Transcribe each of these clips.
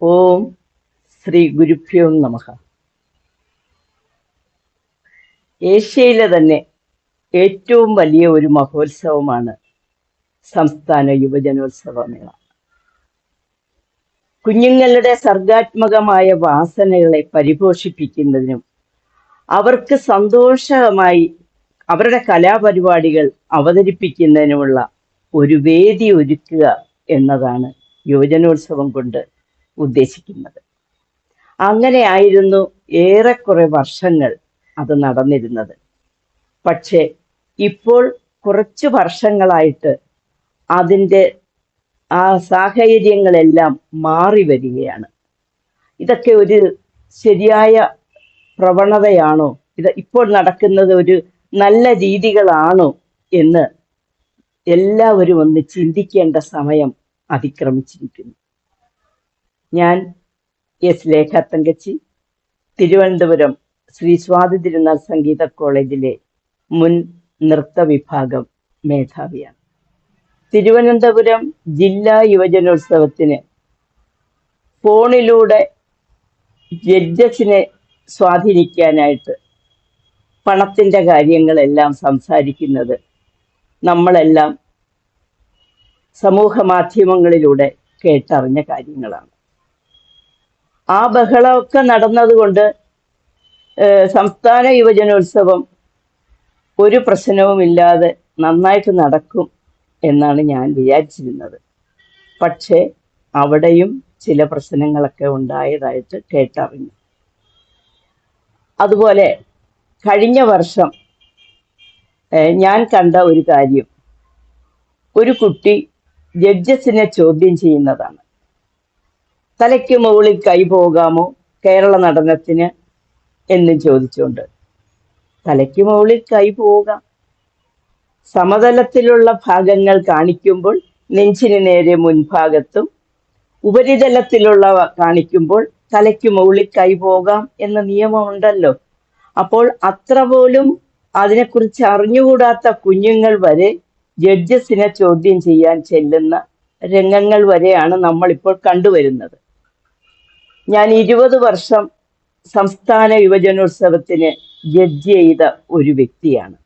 ഓം ശ്രീ ഗുരുഭ്യോ നമഃ. ഏഷ്യയിലെ തന്നെ ഏറ്റവും വലിയ ഒരു മഹോത്സവമാണ് സംസ്ഥാന യുവജനോത്സവ മേള. കുഞ്ഞുങ്ങളുടെ സർഗാത്മകമായ വാസനകളെ പരിപോഷിപ്പിക്കുന്നതിനും അവർക്ക് സന്തോഷമായി അവരുടെ കലാപരിപാടികൾ അവതരിപ്പിക്കുന്നതിനുമുള്ള ഒരു വേദി ഒരുക്കുക എന്നതാണ് യുവജനോത്സവം കൊണ്ട് ഉദ്ദേശിക്കുന്നത്. അങ്ങനെയായിരുന്നു ഏറെക്കുറെ വർഷങ്ങൾ അത് നടന്നിരുന്നത്. പക്ഷേ ഇപ്പോൾ കുറച്ച് വർഷങ്ങളായിട്ട് അതിന്റെ ആ സാഹചര്യങ്ങളെല്ലാം മാറി വരികയാണ്. ഇതൊക്കെ ഒരു ശരിയായ പ്രവണതയാണോ? ഇത് ഇപ്പോൾ നടക്കുന്നത് ഒരു നല്ല രീതികളാണോ എന്ന് എല്ലാവരും ഒന്ന് ചിന്തിക്കേണ്ട സമയം അതിക്രമിച്ചിരിക്കുന്നു. ഞാൻ എസ് ലേഖ തങ്കച്ചി തിരുവനന്തപുരം ശ്രീ സ്വാതി തിരുനാൾ സംഗീത കോളേജിലെ മുൻ നൃത്ത വിഭാഗം മേധാവിയാണ്. തിരുവനന്തപുരം ജില്ലാ യുവജനോത്സവത്തിന് ഫോണിലൂടെ ജഡ്ജസിനെ സ്വാധീനിക്കാനായിട്ട് പണത്തിന്റെ കാര്യങ്ങളെല്ലാം സംസാരിക്കുന്നത് നമ്മളെല്ലാം സമൂഹ മാധ്യമങ്ങളിലൂടെ കേട്ടറിഞ്ഞ കാര്യങ്ങളാണ്. ആ ബഹളമൊക്കെ നടന്നതുകൊണ്ട് സംസ്ഥാന യുവജനോത്സവം ഒരു പ്രശ്നവുമില്ലാതെ നന്നായിട്ട് നടക്കും എന്നാണ് ഞാൻ വിചാരിച്ചിരുന്നത്. പക്ഷേ അവിടെയും ചില പ്രശ്നങ്ങളൊക്കെ ഉണ്ടായതായിട്ട് കേട്ടറിഞ്ഞു. അതുപോലെ കഴിഞ്ഞ വർഷം ഞാൻ കണ്ട ഒരു കാര്യം. ഒരു കുട്ടി ജഡ്ജസിനെ ചോദ്യം ചെയ്യുന്നതാണ്. തലയ്ക്ക് മുകളിൽ കൈ പോകാമോ കേരള നടനത്തിന് എന്ന് ചോദിച്ചുകൊണ്ട്. തലയ്ക്ക് മുകളിൽ കൈ പോകാം. സമതലത്തിലുള്ള ഭാഗങ്ങൾ കാണിക്കുമ്പോൾ നെഞ്ചിന് നേരെ മുൻഭാഗത്തും ഉപരിതലത്തിലുള്ളവ കാണിക്കുമ്പോൾ തലയ്ക്ക് മുകളിൽ കൈ പോകാം എന്ന നിയമമുണ്ടല്ലോ. അപ്പോൾ അത്ര പോലും അതിനെക്കുറിച്ച് അറിഞ്ഞുകൂടാത്ത കുഞ്ഞുങ്ങൾ വരെ ജഡ്ജസിനെ ചോദ്യം ചെയ്യാൻ ചെല്ലുന്ന രംഗങ്ങൾ വരെയാണ് നമ്മളിപ്പോൾ കണ്ടുവരുന്നത്. ഞാൻ ഇരുപത് വർഷം സംസ്ഥാന യുവജനോത്സവത്തിന് ജഡ്ജ് ചെയ്ത ഒരു വ്യക്തിയാണ്.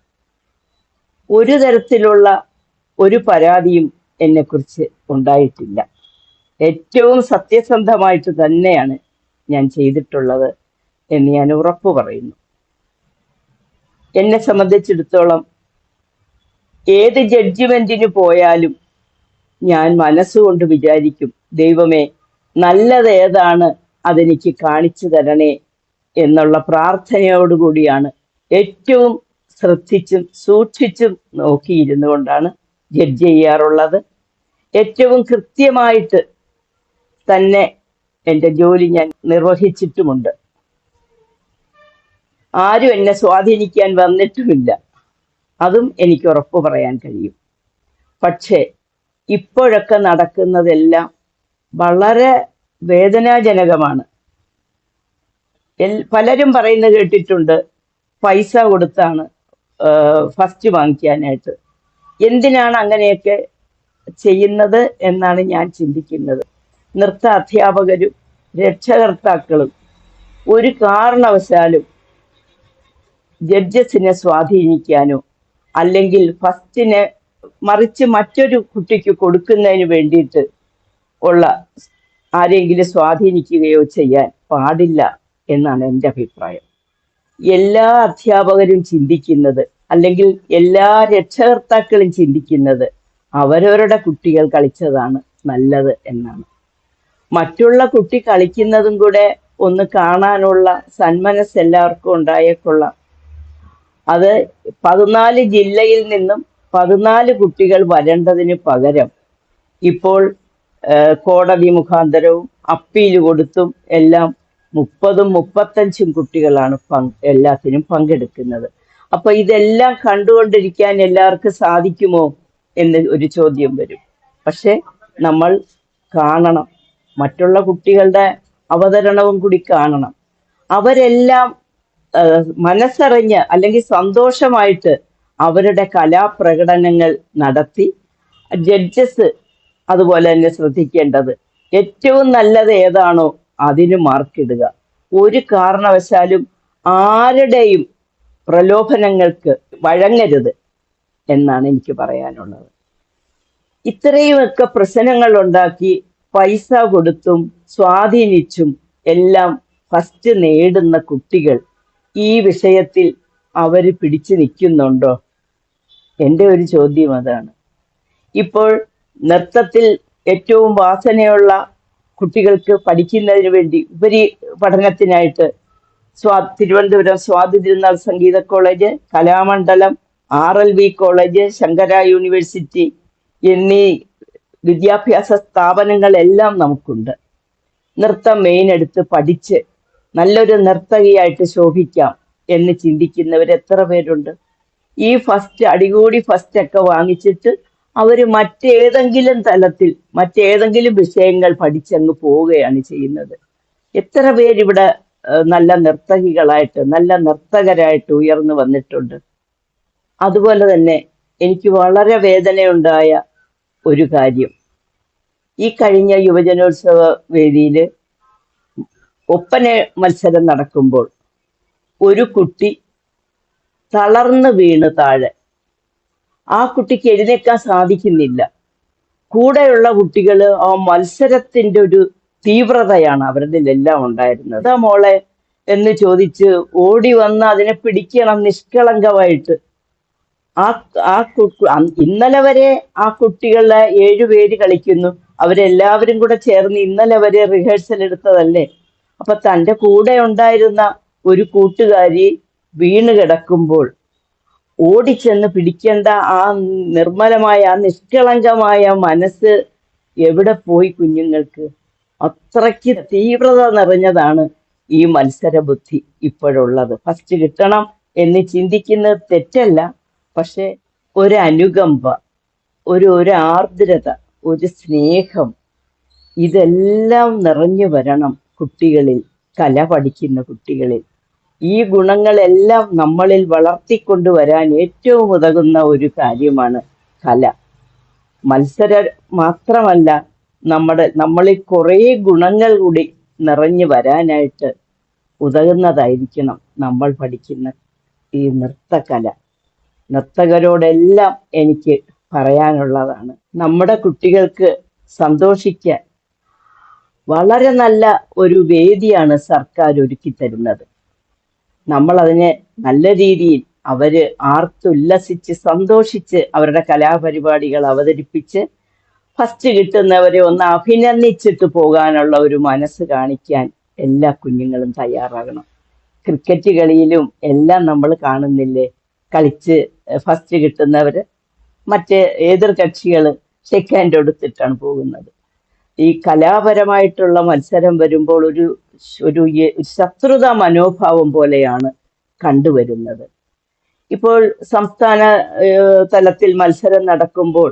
ഒരു തരത്തിലുള്ള ഒരു പരാതിയും എന്നെക്കുറിച്ച് ഉണ്ടായിട്ടില്ല. ഏറ്റവും സത്യസന്ധമായിട്ട് തന്നെയാണ് ഞാൻ ചെയ്തിട്ടുള്ളത് എന്ന് ഞാൻ ഉറപ്പു പറയുന്നു. എന്നെ സംബന്ധിച്ചിടത്തോളം ഏത് ജഡ്ജ്മെന്റിന് പോയാലും ഞാൻ മനസ്സുകൊണ്ട് വിചാരിക്കും ദൈവമേ നല്ലത് ഏതാണ് അതെനിക്ക് കാണിച്ചു തരണേ എന്നുള്ള പ്രാർത്ഥനയോടുകൂടിയാണ് ഏറ്റവും ശ്രദ്ധിച്ചും സൂക്ഷിച്ചും നോക്കിയിരുന്നു കൊണ്ടാണ് ജഡ്ജ് ചെയ്യാറുള്ളത്. ഏറ്റവും കൃത്യമായിട്ട് തന്നെ എന്റെ ജോലി ഞാൻ നിർവഹിച്ചിട്ടുമുണ്ട്. ആരും എന്നെ സ്വാധീനിക്കാൻ വന്നിട്ടുമില്ല. അതും എനിക്ക് ഉറപ്പു പറയാൻ കഴിയും. പക്ഷേ ഇപ്പോഴൊക്കെ നടക്കുന്നതെല്ലാം വളരെ വേദനാജനകമാണ്. പലരും പറയുന്നത് കേട്ടിട്ടുണ്ട് പൈസ കൊടുത്താണ് ഫസ്റ്റ് വാങ്ങിക്കാനായിട്ട്. എന്തിനാണ് അങ്ങനെയൊക്കെ ചെയ്യുന്നത് എന്നാണ് ഞാൻ ചിന്തിക്കുന്നത്. നൃത്ത അധ്യാപകരും രക്ഷകർത്താക്കളും ഒരു കാരണവശാലും ജഡ്ജസിനെ സ്വാധീനിക്കാനോ അല്ലെങ്കിൽ ഫസ്റ്റിനെ മറിച്ച് മറ്റൊരു കുട്ടിക്ക് കൊടുക്കുന്നതിന് വേണ്ടിയിട്ട് ഉള്ള ആരെങ്കിലും സ്വാധീനിക്കുകയോ ചെയ്യാൻ പാടില്ല എന്നാണ് എന്റെ അഭിപ്രായം. എല്ലാ അധ്യാപകരും ചിന്തിക്കുന്നത് അല്ലെങ്കിൽ എല്ലാ രക്ഷകർത്താക്കളും ചിന്തിക്കുന്നത് അവരവരുടെ കുട്ടികൾ കളിച്ചതാണ് നല്ലത് എന്നാണ്. മറ്റുള്ള കുട്ടി കളിക്കുന്നതും കൂടെ ഒന്ന് കാണാനുള്ള സന്മനസ് എല്ലാവർക്കും ഉണ്ടായേക്കൊള്ളാം അത് പതിനാല് ജില്ലയിൽ നിന്നും പതിനാല് കുട്ടികൾ വരേണ്ടതിന് പകരം ഇപ്പോൾ കോടതി മുഖാന്തരവും അപ്പീൽ കൊടുത്തും എല്ലാം മുപ്പതും മുപ്പത്തഞ്ചും കുട്ടികളാണ് പങ്ക് എല്ലാത്തിനും പങ്കെടുക്കുന്നത്. അപ്പൊ ഇതെല്ലാം കണ്ടുകൊണ്ടിരിക്കാൻ എല്ലാവർക്കും സാധിക്കുമോ എന്ന് ഒരു ചോദ്യം വരും. പക്ഷെ നമ്മൾ കാണണം. മറ്റുള്ള കുട്ടികളുടെ അവതരണവും കൂടി കാണണം. അവരെല്ലാം മനസ്സറിഞ്ഞ് അല്ലെങ്കിൽ സന്തോഷമായിട്ട് അവരുടെ കലാപ്രകടനങ്ങൾ നടത്തി ജഡ്ജസ് അതുപോലെ തന്നെ ശ്രദ്ധിക്കേണ്ടത് ഏറ്റവും നല്ലത് ഏതാണോ അതിന് മാർക്കിടുക ഒരു കാരണവശാലും ആരുടെയും പ്രലോഭനങ്ങൾക്ക് വഴങ്ങരുത് എന്നാണ് എനിക്ക് പറയാനുള്ളത്. ഇത്രയുമൊക്കെ പ്രശ്നങ്ങൾ ഉണ്ടാക്കി പൈസ കൊടുത്തും സ്വാധീനിച്ചും എല്ലാം ഫസ്റ്റ് നേടുന്ന കുട്ടികൾ ഈ വിഷയത്തിൽ അവർ പിടിച്ചു നിൽക്കുന്നുണ്ടോ? എന്റെ ഒരു ചോദ്യം അതാണ്. ഇപ്പോൾ നൃത്തത്തിൽ ഏറ്റവും വാസനയുള്ള കുട്ടികൾക്ക് പഠിക്കുന്നതിന് വേണ്ടി ഉപരി പഠനത്തിനായിട്ട് സ്വാ Thiruvananthapuram Swathi Thirunal Sangeetha college Kalamandalam R L V college Sankara university എന്നീ വിദ്യാഭ്യാസ സ്ഥാപനങ്ങളെല്ലാം നമുക്കുണ്ട്. നൃത്തം മെയിൻ എടുത്ത് പഠിച്ച് നല്ലൊരു നർത്തകിയായിട്ട് ശോഭിക്കാം എന്ന് ചിന്തിക്കുന്നവർ എത്ര പേരുണ്ട്? ഈ ഫസ്റ്റ് അടികൂടി ഫസ്റ്റ് ഒക്കെ വാങ്ങിച്ചിട്ട് അവർ മറ്റേതെങ്കിലും തലത്തിൽ മറ്റേതെങ്കിലും വിഷയങ്ങൾ പഠിച്ചങ്ങ് പോവുകയാണ് ചെയ്യുന്നത്. എത്ര പേരിവിടെ നല്ല നർത്തകികളായിട്ട് നല്ല നർത്തകരായിട്ട് ഉയർന്നു വന്നിട്ടുണ്ട്. അതുപോലെ തന്നെ എനിക്ക് വളരെ വേദനയുണ്ടായ ഒരു കാര്യം. ഈ കഴിഞ്ഞ യുവജനോത്സവ വേദിയിൽ ഒപ്പന മത്സരം നടക്കുമ്പോൾ ഒരു കുട്ടി തളർന്നു വീണ് താഴെ. ആ കുട്ടിക്ക് എഴുന്നേക്കാൻ സാധിക്കുന്നില്ല. കൂടെയുള്ള കുട്ടികൾ ആ മത്സരത്തിന്റെ ഒരു തീവ്രതയാണ് അവരുടെ എല്ലാം ഉണ്ടായിരുന്നത് മോളെ എന്ന് ചോദിച്ച് ഓടി വന്ന് അതിനെ പിടിക്കണം നിഷ്കളങ്കമായിട്ട്. ആ ആ ഇന്നലെ വരെ ആ കുട്ടികളെ ഏഴുപേര് കളിക്കുന്നു. അവരെല്ലാവരും കൂടെ ചേർന്ന് ഇന്നലെ വരെ റിഹേഴ്സൽ എടുത്തതല്ലേ? അപ്പൊ തന്റെ കൂടെ ഉണ്ടായിരുന്ന ഒരു കൂട്ടുകാരി വീണ് കിടക്കുമ്പോൾ ഓടിച്ചെന്ന് പിടിക്കേണ്ട ആ നിർമ്മലമായ ആ നിഷ്കളങ്കമായ മനസ്സ് എവിടെ പോയി കുഞ്ഞുങ്ങൾക്ക്? അത്രയ്ക്ക് തീവ്രത നിറഞ്ഞതാണ് ഈ മത്സര ബുദ്ധി ഇപ്പോഴുള്ളത്. ഫസ്റ്റ് കിട്ടണം എന്ന് ചിന്തിക്കുന്നത് തെറ്റല്ല. പക്ഷെ ഒരു അനുകമ്പ ഒരു ഒരു ആർദ്രത ഒരു സ്നേഹം ഇതെല്ലാം നിറഞ്ഞു വരണം കുട്ടികളിൽ കല പഠിക്കുന്ന കുട്ടികളിൽ. ഈ ഗുണങ്ങളെല്ലാം നമ്മളിൽ വളർത്തിക്കൊണ്ടുവരാൻ ഏറ്റവും ഉതകുന്ന ഒരു കാര്യമാണ് കല. മത്സര മാത്രമല്ല നമ്മുടെ നമ്മളിൽ കുറേ ഗുണങ്ങൾ കൂടി നിറഞ്ഞു വരാനായിട്ട് ഉതകുന്നതായിരിക്കണം നമ്മൾ പഠിക്കുന്ന ഈ നൃത്തകല. നർത്തകരോടെല്ലാം എനിക്ക് പറയാനുള്ളതാണ് നമ്മുടെ കുട്ടികൾക്ക് സന്തോഷിക്കാൻ വളരെ നല്ല ഒരു വേദിയാണ് സർക്കാർ ഒരുക്കി തരുന്നത്. നമ്മൾ അതിനെ നല്ല രീതിയിൽ അവർ ആർത്തുല്ലസിച്ച് സന്തോഷിച്ച് അവരുടെ കലാപരിപാടികൾ അവതരിപ്പിച്ച് ഫസ്റ്റ് കിട്ടുന്നവരെ ഒന്ന് അഭിനന്ദിച്ചിട്ട് പോകാനുള്ള ഒരു മനസ്സ് കാണിക്കാൻ എല്ലാ കുഞ്ഞുങ്ങളും തയ്യാറാകണം. ക്രിക്കറ്റ് കളിയിലും എല്ലാം നമ്മൾ കാണുന്നില്ലേ? കളിച്ച് ഫസ്റ്റ് കിട്ടുന്നവര് മറ്റ് എതിർ കക്ഷികൾ ഷെക്ക് ഹാൻഡ് എടുത്തിട്ടാണ് പോകുന്നത്. ഈ കലാപരമായിട്ടുള്ള മത്സരം വരുമ്പോൾ ഒരു ഒരു ശത്രുത മനോഭാവം പോലെയാണ് കണ്ടുവരുന്നത്. ഇപ്പോൾ സംസ്ഥാന തലത്തിൽ മത്സരം നടക്കുമ്പോൾ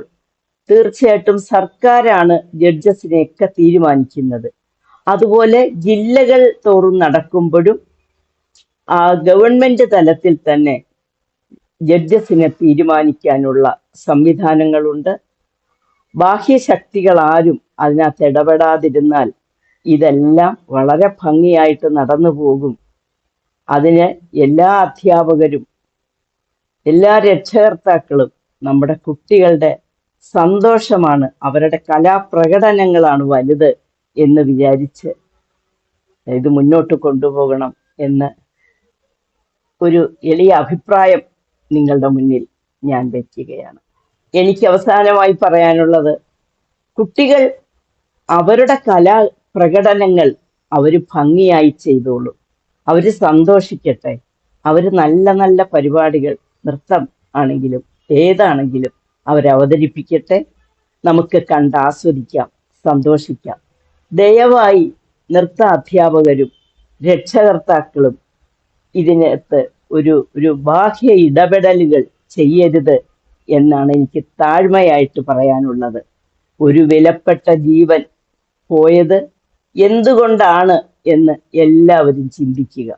തീർച്ചയായിട്ടും സർക്കാരാണ് ജഡ്ജസിനെയൊക്കെ തീരുമാനിക്കുന്നത്. അതുപോലെ ജില്ലകൾ തോറും നടക്കുമ്പോഴും ആ ഗവൺമെന്റ് തലത്തിൽ തന്നെ ജഡ്ജസിനെ തീരുമാനിക്കാനുള്ള സംവിധാനങ്ങളുണ്ട്. ബാഹ്യശക്തികൾ ആരും അതിനകത്ത് ഇടപെടാതിരുന്നാൽ ഇതെല്ലാം വളരെ ഭംഗിയായിട്ട് നടന്നു പോകും. അതിന് എല്ലാ അധ്യാപകരും എല്ലാ രക്ഷകർത്താക്കളും നമ്മുടെ കുട്ടികളുടെ സന്തോഷമാണ് അവരുടെ കലാപ്രകടനങ്ങളാണ് വലുത് എന്ന് വിചാരിച്ച് ഇത് മുന്നോട്ട് കൊണ്ടുപോകണം എന്ന് ഒരു എളിയ അഭിപ്രായം നിങ്ങളുടെ മുന്നിൽ ഞാൻ വയ്ക്കുകയാണ് എനിക്ക് അവസാനമായി പറയാനുള്ളത് കുട്ടികൾ അവരുടെ കലാ പ്രകടനങ്ങൾ അവർ ഭംഗിയായി ചെയ്തോളൂ. അവർ സന്തോഷിക്കട്ടെ. അവർ നല്ല നല്ല പരിപാടികൾ നൃത്തം ആണെങ്കിലും ഏതാണെങ്കിലും അവർ അവതരിപ്പിക്കട്ടെ. നമുക്ക് കണ്ട് ആസ്വദിക്കാം സന്തോഷിക്കാം. ദയവായി നൃത്ത അധ്യാപകരും രക്ഷകർത്താക്കളും ഇതിനകത്ത് ഒരു ഒരു ബാഹ്യ ഇടപെടലുകൾ ചെയ്യരുത് എന്നാണ് എനിക്ക് താഴ്മയായിട്ട് പറയാനുള്ളത്. ഒരു വിലപ്പെട്ട ജീവൻ പോയത് എന്തുകൊണ്ടാണ് എന്ന് എല്ലാവരും ചിന്തിക്കുക.